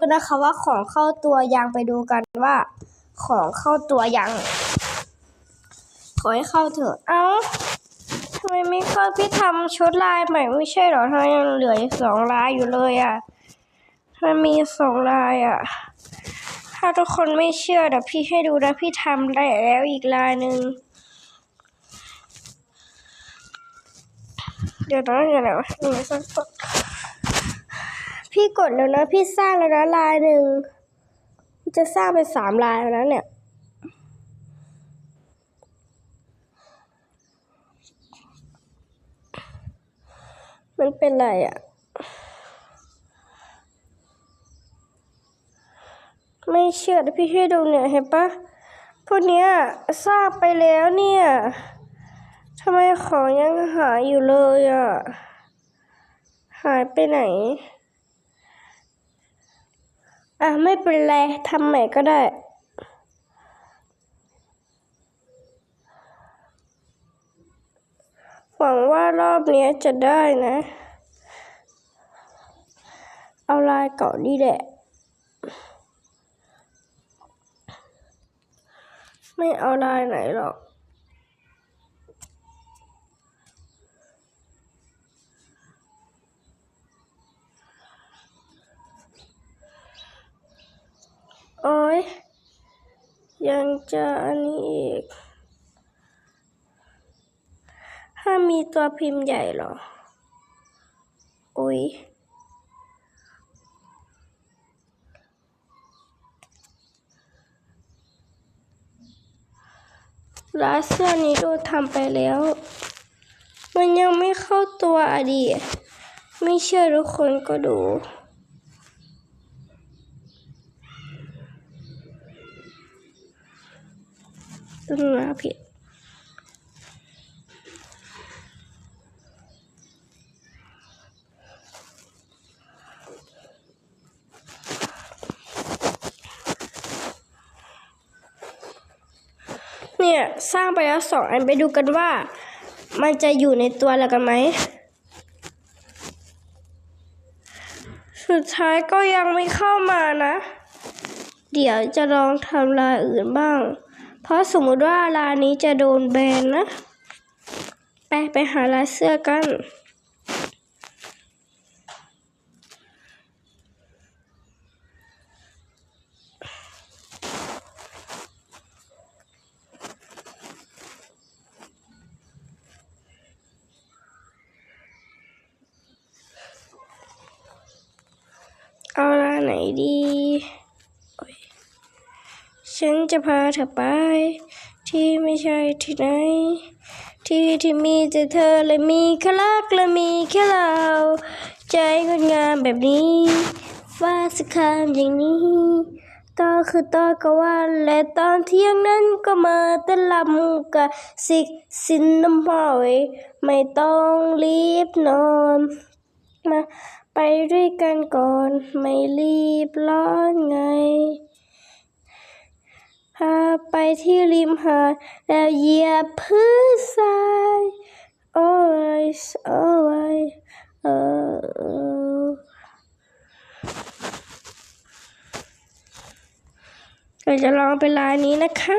กันนะคะว่าของเข้าตัวยังไปดูกันว่า ของเข้าตัวยังขอให้เข้าเถอะ เอ้าทำไมไม่เข้าพี่ทำชุดลายใหม่ไม่ใช่เหรอทำไมยังเหลืออีกสองลายอยู่เลยอะมันมีสองลายอะ ถ้าทุกคนไม่เชื่อเดี๋ยวพี่ให้ดูนะพี่ทำได้แล้วอีกลายหนึ่งเดี๋ยวนะเดี๋ยวนะหนึ่งสักพัก พี่กดแล้วนะ พี่สร้างแล้วนะลายหนึ่งจะสร้างเป็นสามลายแล้วนะเนี่ยมันเป็นไรอะ ไม่เชื่อพี่ช่วยดูเนี่ยเห็นปะพวกเนี้ยสร้างไปแล้วเนี่ยทำไมของยังหายอยู่เลยอะ หายไปไหน อะไม่เป็นไรทำใหม่ก็ได้หวังว่ารอบนี้จะได้นะ เอาลายเก่านี่แหละ ไม่เอาลายไหนหรอก โอ้ย ยังจะอันนี้อีก ถ้ามีตัวพิมพ์ใหญ่หรอ อุ้ยร้านเสื้อนี้ดูทำไปแล้ว มันยังไม่เข้าตัวอะดิไม่เชื่อทุกคนก็ดู ต้นมาผิดเนี่ยสร้างไปแล้วสองอันไปดูกันว่า มันจะอยู่ในตัวเรากันไหม สุดท้ายก็ยังไม่เข้ามานะ เดี๋ยวจะลองทำลายอื่นบ้าง เพราะสมมติว่าลายนี้จะโดนแบนนะ ไปไปหาลายเสื้อกัน เอาลายไหนดี ฉันจะพาเธอไป ที่ไม่ใช่ที่ไหน ที่ที่มีแต่เธอและมีแค่รักและมีแค่เรา ใจงดงามแบบนี้ฟ้าสักคามอย่างนี้ต่อคือตอนกลางวันและตอนเที่ยงนั้นก็มาเต้นลำกับสิกสินน้ำหอยไม่ต้องรีบนอนมาไปด้วยกันก่อนไม่รีบร้อนไง ไปที่ริมหาดแล้วเหยียบพื้นทราย always always เออเราจะลองเป็นลายนี้นะคะ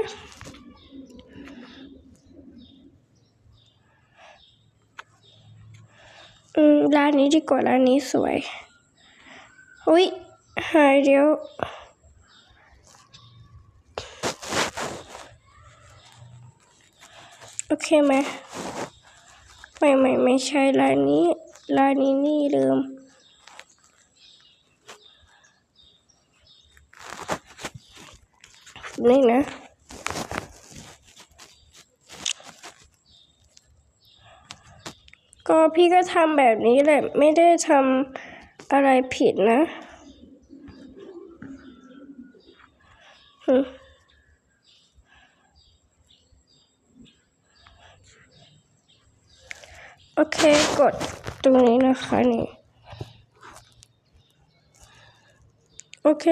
อืมร้านนี้ดีกว่าร้านนี้สวย อุ้ยหายเดี๋ยว โอเคไหมไม่ไม่ไม่ใช่ร้านนี้ร้านนี้นี่ลืมนี่นะก็พี่ก็ทำแบบนี้แหละ ไม่ได้ทำอะไรผิดนะ โอเคกดตรงนี้นะคะนี่ โอเค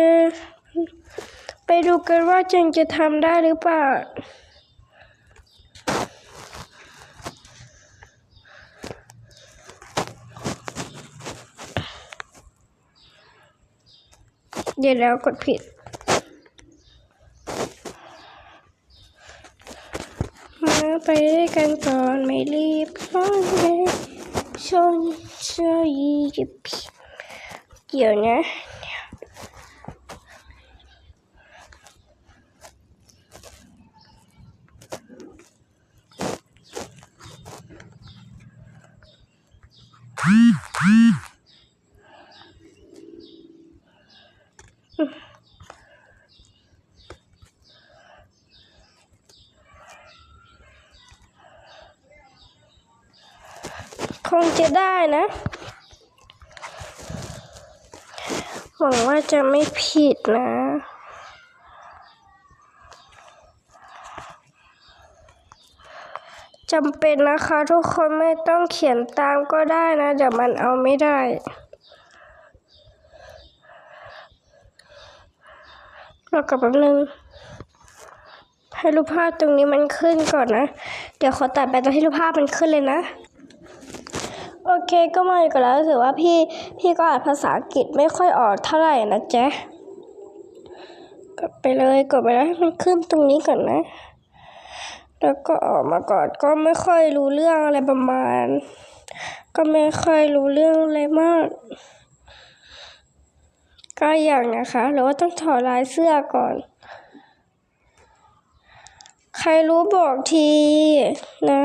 ไปดูกันว่าเจงจะทำได้หรือเปล่าเดี๋ยวแล้วกดผิด มา ไปด้วยกันก่อนไม่รีบร้อนเลยชนเชยยิบเกี่ยวนะ คงจะได้นะ หวังว่าจะไม่ผิดนะ จำเป็นนะคะทุกคนไม่ต้องเขียนตามก็ได้นะ เดี๋ยวมันเอาไม่ได้รอกับแป๊บนึงให้รูปภาพตรงนี้มันขึ้นก่อนนะ เดี๋ยวขอตัดไปตอนที่รูปภาพมันขึ้นเลยนะ เคก็มาอีกแล้วถือว่าพี่พี่ก็อ่านภาษาอังกฤษไม่ค่อยออกเท่าไหร่นะจ๊ะกดไปเลยกดไปแล้วให้มันขึ้นตรงนี้ก่อนนะ แล้วก็ออกมาก่อนก็ไม่ค่อยรู้เรื่องอะไรประมาณ ก็ไม่ค่อยรู้เรื่องอะไรมาก ก็อย่างนะคะหรือว่าต้องถอดลายเสื้อก่อน ใครรู้บอกทีนะ